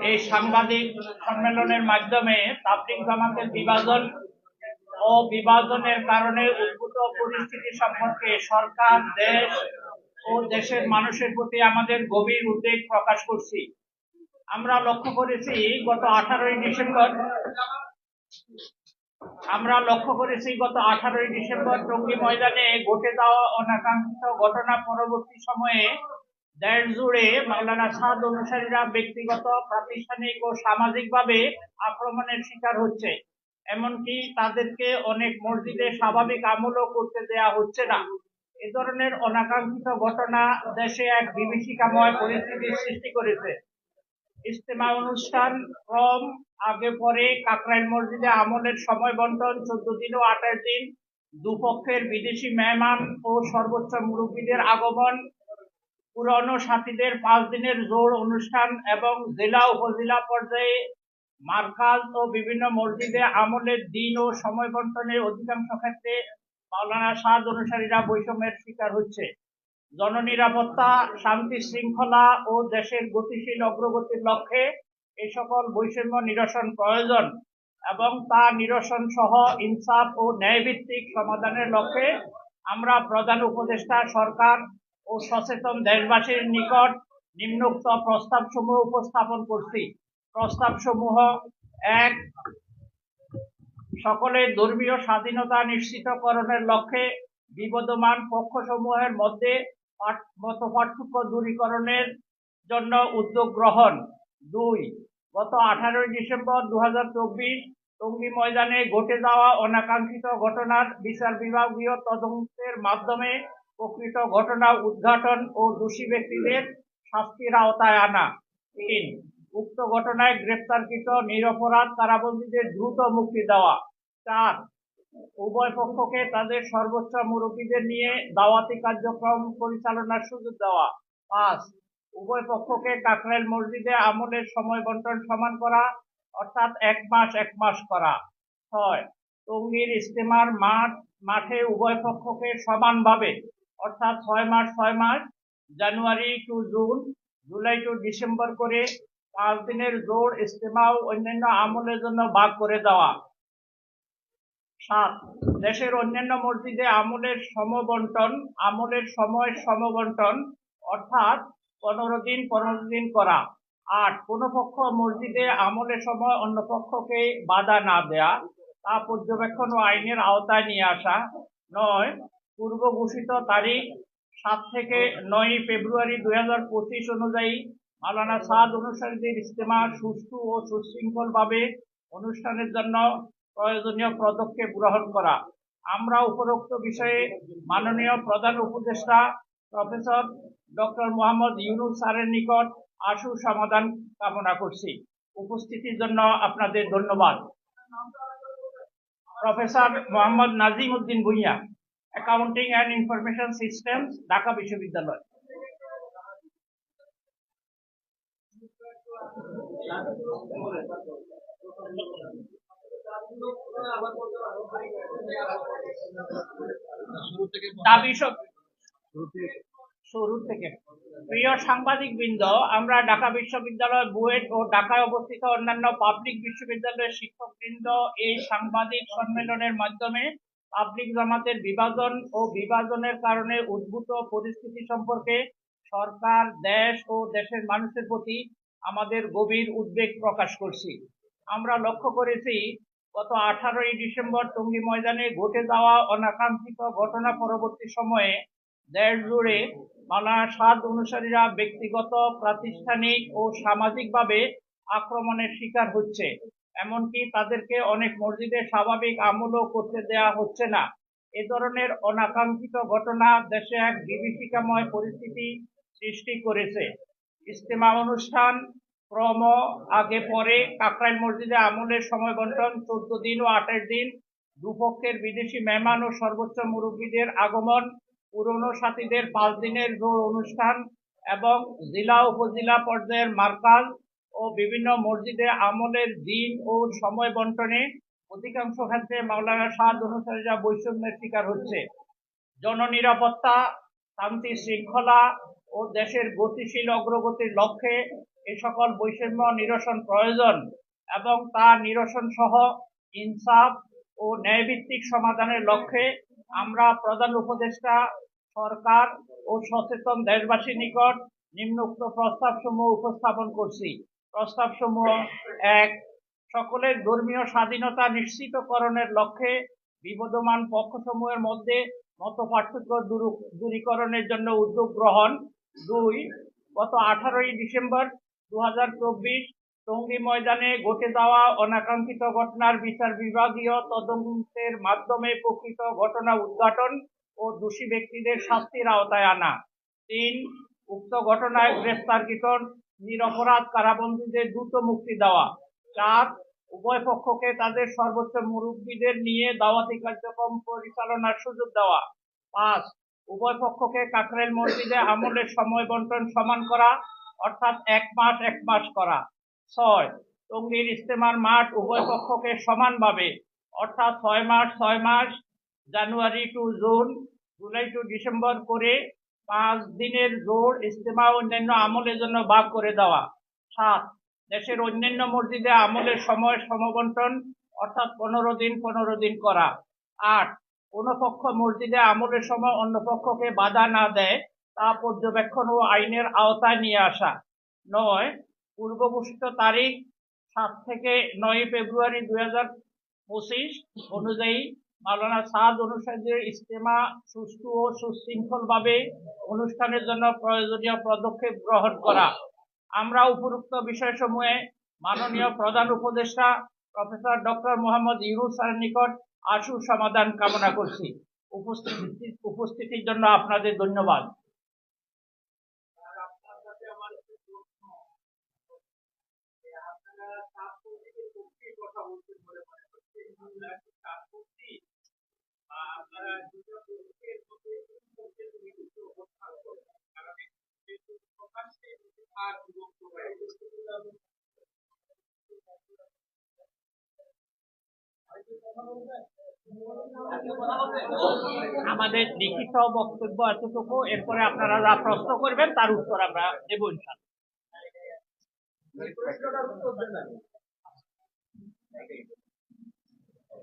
এই সাংবাদিক সম্মেলনের মাধ্যমে তাবলিগ জামাতের বিভাজন ও বিভাজনের কারণে উদ্ভূত পরিস্থিতি সম্পর্কে সরকার, দেশ ও দেশের মানুষের প্রতি আমাদের গভীর উদ্বেগ প্রকাশ করছি। আমরা লক্ষ্য করেছি গত আঠারোই ডিসেম্বর, আমরা লক্ষ্য করেছি গত আঠারোই ডিসেম্বর টঙ্গী ময়দানে ঘটে যাওয়া অনাকাঙ্ক্ষিত ঘটনা পরবর্তী সময়ে দেশ জুড়ে মাওলানা সাদ অনুসারীরা ব্যক্তিগত, প্রাতিষ্ঠানিক ও সামাজিকভাবে আক্রমণের শিকার হচ্ছে। এমনকি তাদেরকে অনেক মসজিদে স্বাভাবিক আমলও করতে দেয়া হচ্ছে না। এ ধরনের অনাকাঙ্ক্ষিত ঘটনা দেশে এক বিভীষিকাময় পরিস্থিতির সৃষ্টি করেছে। ইজতেমা অনুষ্ঠান ক্রম আগে পরে কাকরাইল মসজিদে আমলের সময় বন্টন, চোদ্দ দিন ও আঠাশ দিন। দুপক্ষের বিদেশি মেহমান ও সর্বোচ্চ মুরব্বীদের আগমন পুরনো সাথীদের পাঁচ দিনের জোর অনুষ্ঠান এবং জেলা উপজেলা পর্যায়ে মার্কাজ ও বিভিন্ন মসজিদে আমলের দিন ও সময় বন্টনের অধিকাংশ ক্ষেত্রে মাওলানা সাদ অনুসারীরা বৈষম্যের শিকার হচ্ছে। জননিরাপত্তা, শান্তি শৃঙ্খলা ও দেশের গতিশীল অগ্রগতির লক্ষ্যে এই সকল বৈষম্য নিরসন প্রয়োজন এবং তা নিরসন সহ ইনসাফ ও ন্যায়ভিত্তিক সমাধানের লক্ষ্যে আমরা প্রধান উপদেষ্টা, সরকার ও সচেতন দেশবাসীর নিকট নিম্নোক্ত প্রস্তাবসমূহ উপস্থাপন করছি। প্রস্তাবসমূহ এক সকলের ধর্মীয় স্বাধীনতা নিশ্চিতকরণের লক্ষ্যে বিবদমান পক্ষসমূহের মধ্যে মত পার্থক্য দূরীকরণের জন্য উদ্যোগ গ্রহণ। দুই, গত আঠারোই ডিসেম্বর দুহাজার চব্বিশ টঙ্গী ময়দানে ঘটে যাওয়া অনাকাঙ্ক্ষিত ঘটনার বিচার বিভাগীয় তদন্তের মাধ্যমে প্রকৃত ঘটনা উদ্ঘাটন ও দোষী ব্যক্তিদের শাস্তির আওতায় আনা। তিন, উক্ত ঘটনায় গ্রেপ্তারকৃত নিরপরাধ কারাবন্দীদের দ্রুত মুক্তি দেওয়া। চার, উভয় পক্ষকে তাদের সর্বোচ্চ মুরব্বীদের নিয়ে দাওয়াতি কার্যক্রম পরিচালনার সুযোগ দেওয়া। পাঁচ, উভয় পক্ষকে কাকরাইল মসজিদে আমলের সময় বন্টন সমান করা, অর্থাৎ এক মাস এক মাস করা। ছয় টঙ্গীর ইস্তেমার মাঠ, মাঠে উভয় পক্ষকে সমানভাবে অর্থাৎ ছয় মাস ছয় মাস January to June, July to December করে পাঁচ দিনের জোর ইস্তেমা ও অন্যান্য আমলের জন্য ভাগ করে দেওয়া। সাত, দেশের অন্যান্য মসজিদে আমলের সমবন্টন, আমলের সময় সমবন্টন, অর্থাৎ পনেরো দিন পনেরো দিন করা। আট, কোন পক্ষ মসজিদে আমলের সময় অন্য পক্ষকে বাধা না দেয়া, তা পর্যবেক্ষণ ও আইনের আওতায় নিয়ে আসা। নয় পূর্ব ঘোষিত তারিখ সাত থেকে নয় ফেব্রুয়ারি দুই হাজার পঁচিশ অনুযায়ী মালানা সাদ অনুসারীদের ইজতেমা সুষ্ঠু ও সুশৃঙ্খলভাবে অনুষ্ঠানের জন্য প্রয়োজনীয় পদক্ষেপ গ্রহণ করা। আমরা উপরোক্ত বিষয়ে মাননীয় প্রধান উপদেষ্টা প্রফেসর ডক্টর মোহাম্মদ ইউনুস স্যারের নিকট আশু সমাধান কামনা করছি। উপস্থিতির জন্য আপনাদের ধন্যবাদ। Professor Mohammad Nazim Uddin Bhuiyan accounting and information systems Dhaka বিশ্ববিদ্যালয় দাবি শুরু থেকে। প্রিয় সাংবাদিক বৃন্দ আমরা ঢাকা বিশ্ববিদ্যালয় বুয়েট ও ঢাকায় অবস্থিত অন্যান্য পাবলিক বিশ্ববিদ্যালয়ের শিক্ষক বৃন্দ এই সাংবাদিক সম্মেলনের মাধ্যমে পাবলিক জামাতের বিভাজন ও বিভাজনের কারণে উদ্ভূত পরিস্থিতি সম্পর্কে সরকার, দেশ ও দেশের মানুষের প্রতি আমাদের গভীর উদ্বেগ প্রকাশ করছি। আমরা লক্ষ্য করেছি, গত আঠারোই ডিসেম্বর টঙ্গী ময়দানে ঘটে যাওয়া অনাকাঙ্ক্ষিত ঘটনা পরবর্তী সময়ে দেশ জুড়ে মাওলানা সাদ অনুসারীরা ব্যক্তিগত, প্রাতিষ্ঠানিক ও সামাজিকভাবে আক্রমণের শিকার হচ্ছে। এমনকি তাদেরকে অনেক মসজিদে স্বাভাবিক আমলও করতে দেয়া হচ্ছে না। এ ধরনের অনাকাঙ্ক্ষিত ঘটনা দেশে এক বিভীষিকাময় পরিস্থিতি সৃষ্টি করেছে। ইজতেমা অনুষ্ঠান ক্রম আগে পরে কাকরাইল মসজিদে আমলের সময় বন্টন, চোদ্দ দিন ও আঠাশ দিন। দুপক্ষের বিদেশি মেহমান ও সর্বোচ্চ মুরব্বীদের আগমন, পুরনো সাথীদের পাঁচ দিনের জোর অনুষ্ঠান এবং জেলা, উপজেলা পর্যায়ের মার্কাজ ও বিভিন্ন মসজিদে আমলের দিন ও সময় বন্টনে অধিকাংশ ক্ষেত্রে মাওলানা সাদ অনুসারীরা বৈষম্যের শিকার হচ্ছে। জননিরাপত্তা, শান্তি শৃঙ্খলা ও দেশের গতিশীল অগ্রগতির লক্ষ্যে এ সকল বৈষম্য নিরসন প্রয়োজন এবং তা নিরসন সহ ইনসাফ ও ন্যায়ভিত্তিক সমাধানের লক্ষ্যে আমরা প্রধান উপদেষ্টা, সরকার ও সচেতন দেশবাসীর নিকট নিম্নোক্ত প্রস্তাবসমূহ উপস্থাপন করছি। প্রস্তাবসমূহ এক, সকলের ধর্মীয় স্বাধীনতা নিশ্চিতকরণের লক্ষ্যে বিবদমান পক্ষসমূহের মধ্যে মত পার্থক্য দূর- দূরীকরণের জন্য উদ্যোগ গ্রহণ। দুই, গত আঠারোই ডিসেম্বর দু হাজার চব্বিশ টঙ্গী ময়দানে ঘটে যাওয়া অনাকাঙ্ক্ষিত ঘটনার বিচার বিভাগীয় তদন্তের মাধ্যমে প্রকৃত ঘটনা উদ্ঘাটন ও দোষী ব্যক্তিদের শাস্তির আওতায় আনা। তিন, উক্ত ঘটনায় গ্রেফতারকৃত নিরপরাধ কারাবন্দীদের দ্রুত মুক্তি দেওয়া। চার, উভয় পক্ষকে তাদের সর্বোচ্চ মুরব্বীদের নিয়ে দাওয়াতি কার্যক্রম পরিচালনার সুযোগ দেওয়া। পাঁচ, উভয় পক্ষকে কাকরাইল মসজিদে আমলের সময় বন্টন সমান করা, অর্থাৎ এক মাস এক মাস করা। ছয় টঙ্গীর ইস্তেমার মাঠ উভয় পক্ষকে সমানভাবে, অর্থাৎ ছয় মাস ছয় মাস, January to June, July to December করে পাঁচ দিনের জোর ইস্তেমা অন্যান্য আমলের জন্য ভাগ করে দেওয়া। সাত, দেশের অন্যান্য মসজিদে আমলের সময় সমবন্টন অর্থাৎ পনেরো দিন পনেরো দিন করা। আট, কোন পক্ষ মসজিদে আমলের সময় অন্য পক্ষকে বাধা না দেয়, তা পর্যবেক্ষণ ও আইনের আওতায় নিয়ে আসা। নয় পূর্ব ঘোষিত তারিখ সাত থেকে নয় ফেব্রুয়ারি দুই হাজার পঁচিশ অনুযায়ী মাওলানা সাদ অনুসারীদের ইস্তেমা সুষ্ঠু ও সুশৃঙ্খলভাবে অনুষ্ঠানের জন্য প্রয়োজনীয় পদক্ষেপ গ্রহণ করা। আমরা উপরোক্ত বিষয়সমূহে মাননীয় প্রধান উপদেষ্টা প্রফেসর ডক্টর মোহাম্মদ ইউনুস নিকট আশু সমাধান কামনা করছি। উপস্থিতি উপস্থিতির জন্য আপনাদের ধন্যবাদ। আমাদের লিখিত বক্তব্য এতটুকু এরপরে আপনারা যা প্রশ্ন করবেন তার উত্তর আমরা দেব ইনশাল্লাহ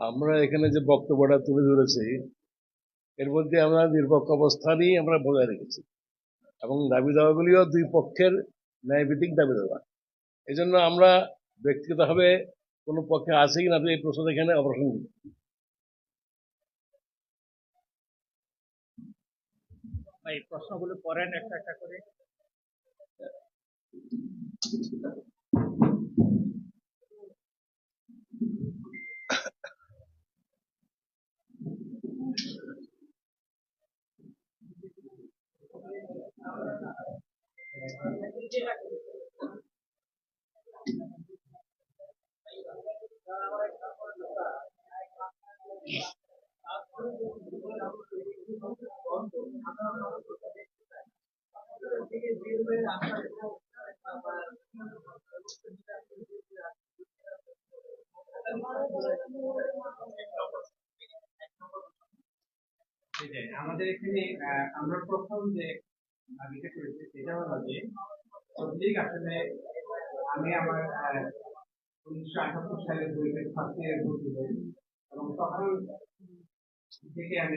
আমরা এখানে যে বক্তব্যটা তুলে ধরেছি, এর মধ্যে আমরা নিরপেক্ষ অবস্থানই আমরা বজায় রেখেছি। এবং দাবি দাওয়াগুলিও দুই পক্ষের ন্যায়ভিত্তিক দাবি দেওয়া। এই জন্য আমরা ব্যক্তিগতভাবে কোনো পক্ষে আছে কিনা এই প্রশ্ন এখানে অপ্রাসঙ্গিক এই প্রশ্নগুলো করেন একটা একটা করে। আমাদের এখানে আমরা প্রথম যে দাবিটা করেছি, সেটা হলো যে তবলিগ আসলে আমি আমার উনিশশো আটাত্তর সালে দুইটা ফার্স্ট ইয়ার ভর্তি হই থেকে আমি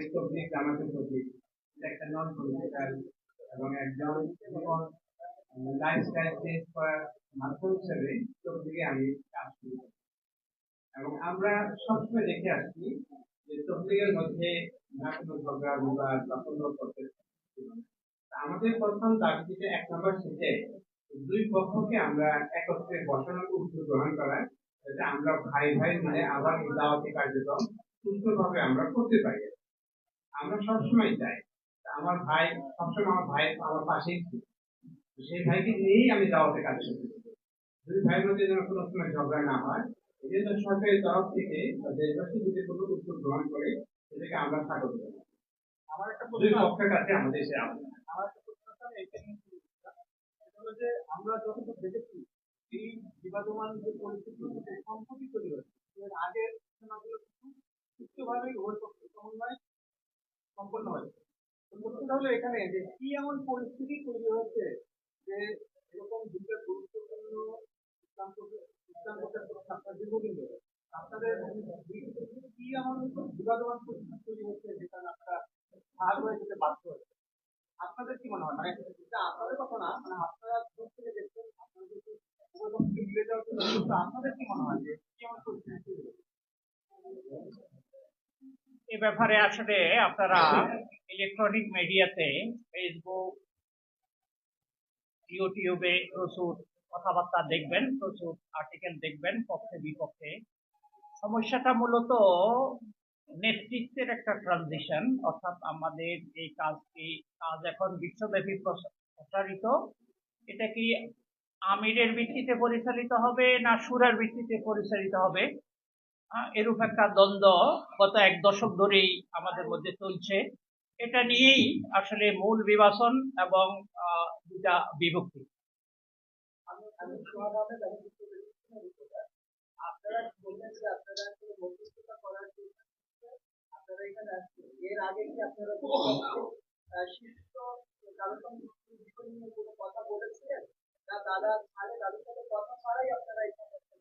একটা নন পলিটিক্যাল এবং একজন লাইফস্টাইল চেঞ্জ করার মাধ্যম হিসেবে আমি কাজ করি এবং আমরা সবসময় দেখে আসছি যে মধ্যে না কোনো ঝগড়া, বিবাদ বা কোনো প্রচেষ্টা ছিল না। তা আমাদের প্রথম দাবিটিতে এক নম্বর সেটে দুই পক্ষকে আমরা একত্রে বসানোর উদ্যোগ গ্রহণ করা যাতে আমরা ভাই ভাই মিলে আবার দাওয়াতি কার্যক্রম সুস্থভাবে আমরা করতে পারি। আমরা সবসময় চাই আমার ভাই সবসময় আমার ভাই আমার পাশেই সেই ভাইকে নিয়েই আমি দাওয়াতে কাজ করতে দুই ভাইয়ের মধ্যে যেন কোনো সময় ঝগড়া না হয় এই জন্য সরকারের তরফ থেকে দেশবাসী যদি কোনো উদ্যোগ গ্রহণ করে সেটাকে আমরা স্বাগত জানাই। আমার একটা দুই পক্ষের কাছে আমাদের সে আবেদন আমার একটা প্রশ্ন যে আমরা যতটুকু দেখেছি এই বিবাদমান যে পরিস্থিতি যে সম্প্রতি তৈরি হয়েছে আগের ঘটনাগুলো কিন্তু সুস্থভাবেই সমন্বয় এখানে যে কি এমন পরিস্থিতি তৈরি হয়েছে যে এরকম দুটো গুরুত্বপূর্ণ আপনাদের কি এমন পরিস্থিতি হয়ে যেতে বাধ্য হয়েছে আপনাদের কি মনে হয়? মানে আপনাদের কথা না মানে আপনারা দেখছেন জন্য আপনাদের কি মনে হয় যে কেমন পরিস্থিতি তৈরি হয়েছে? এ ব্যাপারে আসলে আপনারা ইলেকট্রনিক মিডিয়াতে ফেসবুক ইউটিউবে প্রচুর কথাবার্তা দেখবেন, প্রচুর আর্টিকেল দেখবেন, পক্ষে বিপক্ষে। সমস্যাটা মূলত নেতৃত্বের একটা ট্রানজিশন অর্থাৎ আমাদের এই কাজটি, কাজ এখন বিশ্বব্যাপী প্রস- প্রসারিত এটা কি আমিরের ভিত্তিতে পরিচালিত হবে না সুরের ভিত্তিতে পরিচালিত হবে? এরূপ একটা দ্বন্দ্ব গত এক দশক ধরেই আমাদের মধ্যে চলছে। এটা নিয়েই আসলে মূল বিভাজন এবং আহ, দুটা বিভক্তি। আপনারা বললেন যে আপনারা মধ্যস্থতা করার জন্য আপনারা এখানে আসছেন। এর আগে কি আপনারা কোনো, আহ, শীর্ষ কারোর সঙ্গে কোনো বিষয় নিয়ে কোনো কথা বলেছিলেন না দাদা আরে তাদের সাথে কথা ছাড়াই আপনারা এখানে আসছেন?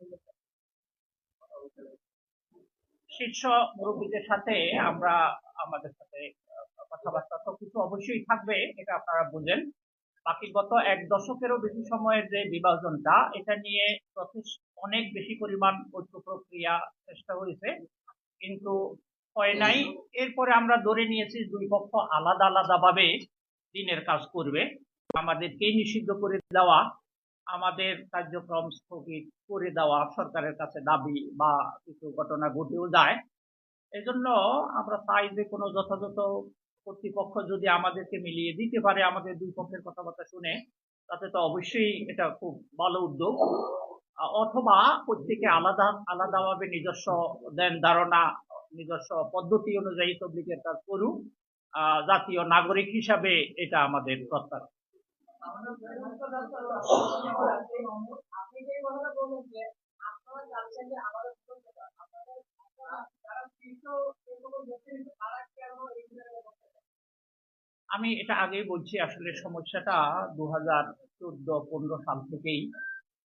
শীর্ষ মুরব্বীদের সাথে আমরা আমাদের সাথে কথাবার্তা তো কিছু অবশ্যই থাকবে, এটা আপনারা বুঝেন। বাকি গত এক দশকেরও বেশি সময়ের যে বিভাজনটা, এটা নিয়ে যথেষ্ট, অনেক বেশি পরিমাণ ঐক্য প্রক্রিয়া চেষ্টা হয়েছে। কিন্তু হয় নাই, এরপরে আমরা ধরে নিয়েছি দুই পক্ষ আলাদা আলাদাভাবে দিনের কাজ করবে। আমাদেরকেই নিষিদ্ধ করে দেওয়া আমাদের কার্যক্রম স্থগিত করে দেওয়া সরকারের কাছে দাবি বা কিছু ঘটনা ঘটেও যায়। এজন্য আমরা চাই যে কোনো যথাযথ কর্তৃপক্ষ যদি আমাদেরকে মিলিয়ে দিতে পারে, আমাদের দুই পক্ষের কথাবার্তা শুনে, তাতে তো অবশ্যই এটা খুব ভালো উদ্যোগ। অথবা প্রত্যেকে আলাদা, আলাদাভাবে নিজস্ব দেন ধারণা, নিজস্ব পদ্ধতি অনুযায়ী তবলিগের কাজ করুক। জাতীয় নাগরিক হিসাবে এটা আমাদের প্রত্যাশা আমি এটা আগেই বলছি, আসলে সমস্যাটা দু হাজার চোদ্দ পনেরো সাল থেকেই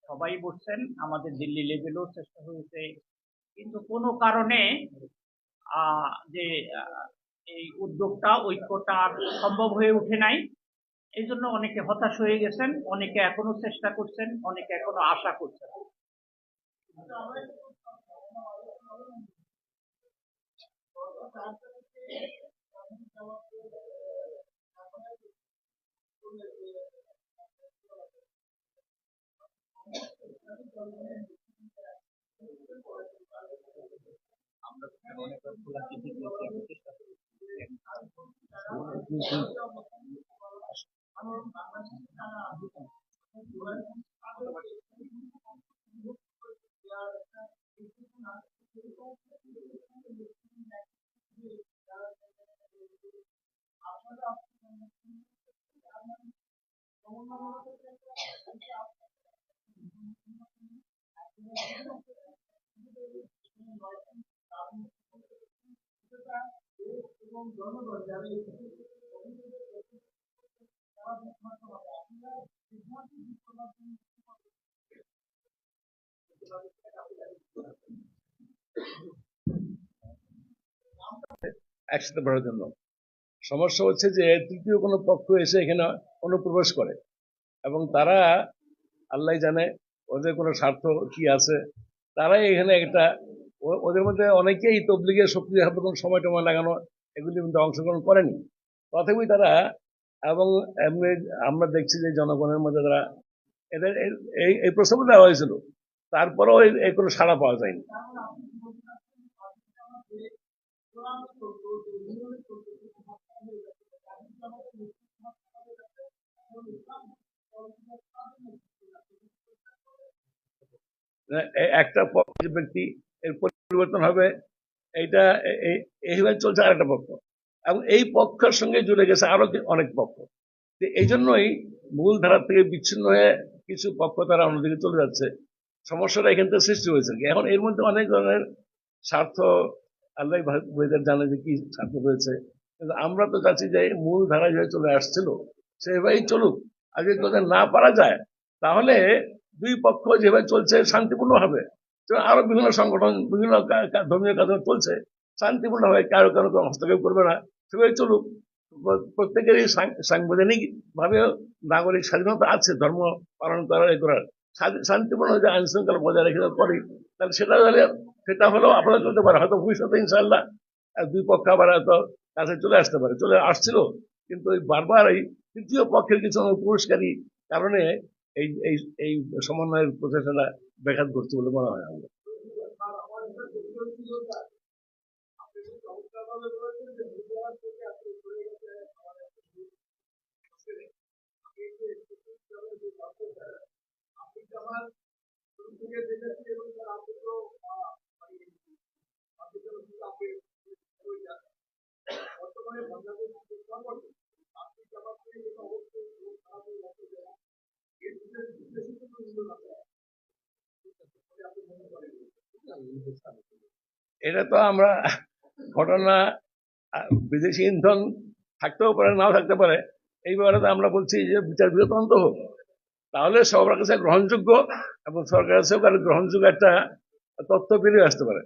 সবাই বলছেন আমাদের দিল্লি লেভেলেও চেষ্টা হয়েছে। কিন্তু কোনো কারণে যে এই উদ্যোগটা, ঐক্যটা সম্ভব হয়ে ওঠে নাই। এই জন্য অনেকে হতাশ হয়ে গেছেন, অনেকে এখনও চেষ্টা করছেন, অনেকে এখনও আশা করছেন। আমরা অনেক খোলা চিঠি চেষ্টা করেছি একসাথে বাড়ার জন্য। সমস্যা হচ্ছে যে তৃতীয় কোনো পক্ষ এসে এখানে অনুপ্রবেশ করে এবং তারা আল্লাহ জানে ওদের কোনো স্বার্থ কি আছে, তারাই এখানে একটা ওদের মধ্যে অনেকেই তবলিগের শক্তি হাতে কোনো সময় টময় লাগানো এগুলি মধ্যে অংশগ্রহণ করেনি। তথাপি তারা এবং এমনি আমরা দেখছি যে জনগণের মধ্যে তারা এদের এই- এই এই প্রস্তাব দেওয়া হয়েছিল। তারপরেও এই- কোনো সাড়া পাওয়া যায়নি। একটা পক্ষ ব্যক্তি এর পরিবর্তন হবে, এইটা এইভাবে চলছে আরেকটা পক্ষ। এবং এই পক্ষের সঙ্গে জুড়ে গেছে আরও অনেক পক্ষ। এই জন্যই মূল ধারা থেকে বিচ্ছিন্ন হয়ে কিছু পক্ষ তারা অন্যদিকে চলে যাচ্ছে। সমস্যাটা এখান থেকে সৃষ্টি হয়েছে। এখন এর মধ্যে অনেক ধরনের স্বার্থ আল্লাহ বইদের জানে যে কি স্বার্থ রয়েছে। কিন্তু আমরা তো চাচ্ছি যে মূল ধারা যেভাবে চলে আসছিল সেভাবেই চলুক। আর যদি না পারা যায়, তাহলে দুই পক্ষ যেভাবে চলছে শান্তিপূর্ণ হবে আরও বিভিন্ন সংগঠন, বিভিন্ন ধর্মীয় কাজ চলছে শান্তিপূর্ণ হবে কারও কারও কোনো হস্তক্ষেপ করবে না সেভাবে চলুক। প্রত্যেকেরই সাং- সাংবিধানিক ভাবে নাগরিক স্বাধীনতা আছে, ধর্ম পালন করার, এ করার। শান্তিপূর্ণ যে আইন শৃঙ্খলা বজায় রেখে করি তাহলে সেটা তাহলে সেটা হলেও আপনারা চলতে পারে। হয়তো ভবিষ্যতে ইনশাল্লাহ দুই পক্ষ আবার হয়তো কাছে চলে আসতে পারে। চলে আসছিল, কিন্তু এই বারবার এই তৃতীয় পক্ষের কিছু পুরস্কারী কারণে এই এই এই সমন্বয়ের প্রচেষ্টাটা ব্যাঘাত ঘটছে বলে মনে হয় আমার। এটা তো আমরা ঘটনা বিদেশি ইন্ধন থাকতেও পারে, নাও থাকতে পারে। এই ব্যাপারে তো আমরা বলছি যে বিচার বিরতন্ত হোক তাহলে সবার কাছে গ্রহণযোগ্য এবং সরকারের কাছেও গ্রহণযোগ্য একটা তথ্য বেরিয়ে আসতে পারে।